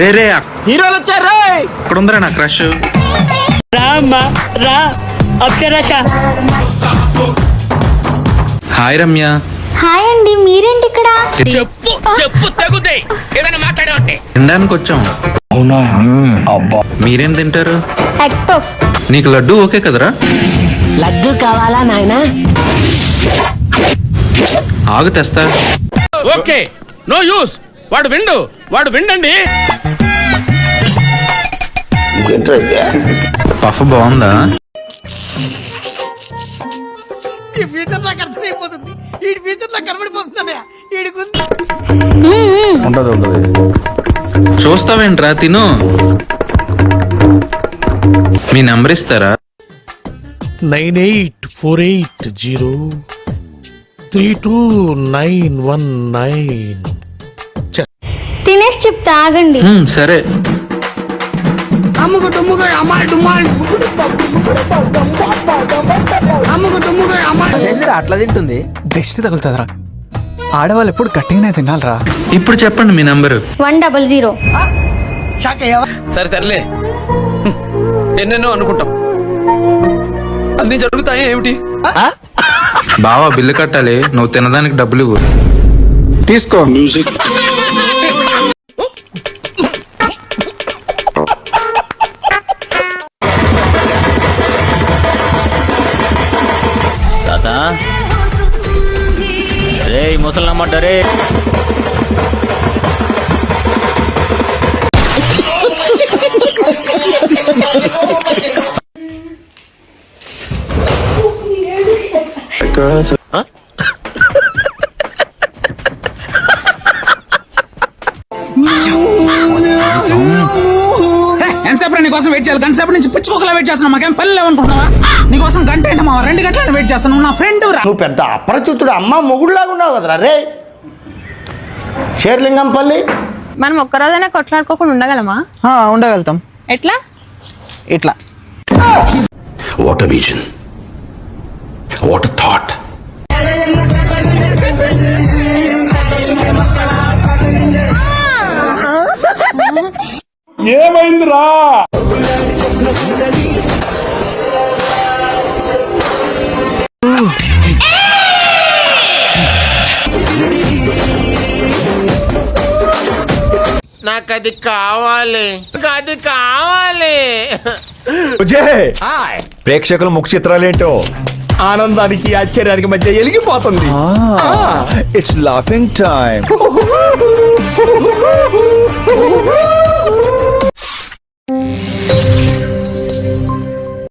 రే రే హీరోలు వచ్చారు అక్కడ ఉందిరా నా క్రష్? రా అమ్మా రా అప్సరస హాయ్ రమ్య. హాయ్ అండి మీరేంటి ఇక్కడ? చెప్పు చెప్పు తగుదే ఏదైనా మాట్లాడే తినడానికి వచ్చాం. మీరేం తింటారు? Egg puff. నీకు లడ్డు ఓకే కదరా? లడ్డు కావాలా నాయనా? ఆగు తెస్తా. ఓకే. No use. వాడు విండు. వాడు విండండి పఫ్ బాగుందా? ఈ ఫ్యూచర్ నాకు అర్థమైపోతుంది. ఈ ఫ్యూచర్ నాకు కనబడిపోతుందన్నయ్య ఈడికుంది చూస్తావేంట్రా తిను. మీ నెంబర్ ఇస్తారా? Nine eight four eight zero three two nine one nine తినేసి చెప్తా ఆగండి. సరే. అమ్ముకు డుమ్ముకు అమ్మాయి డుమ్మాయి. అమ్ముకు డుమ్ముకు అమ్మాయి. ఏందిరా అట్లా తింటుంది? దిష్టి తగులుతుందిరా. ఆడవాళ్ళు ఎప్పుడు గట్టిగానే తినాలిరా. ఇప్పుడు చెప్పండి మీ నెంబరు. One double zero. సరే సర్లే. ఎన్నెన్నో అనుకుంటాం. అన్ని జరుగుతాయి ఏమిటి? బావా బిల్లు కట్టాలి. నువ్వు తినడానికి డబ్బులు ఇవ్వు. తీసుకో. రే ముసలమ్మంట రే ఎంతసేపు నీకోసం వెయిట్ చేయాలి. గంట సేపు నుంచి పిచ్చుకోకలా వెయిట్ చేస్తున్నా మాకేం పని లేవనుకుంటున్నావా? నీకోసం గంట ఏంటి మా రెండు గంటలు వెయిట్ చేస్తాను నా ఫ్రెండ్ రా నువ్వు పెద్ద అపరిచితుడు అమ్మ మొగుడులాగా ఉన్నావు కదరా రే షేర్లింగంపల్లి. మనం ఒక్కరోజైనా కొట్లాడుకోకుండా ఉండగలమా? ఉండగలుగుతాం. ఎట్లా? ఇట్లా. వాట్ విజన్ వాట్ థాట్ నాకు అది కావాలి. అది కావాలి ప్రేక్షకుల ముఖ చిత్రాలేంటో? ఆనందానికి ఆశ్చర్యానికి మధ్య ఎలిగిపోతుంది. It's laughing time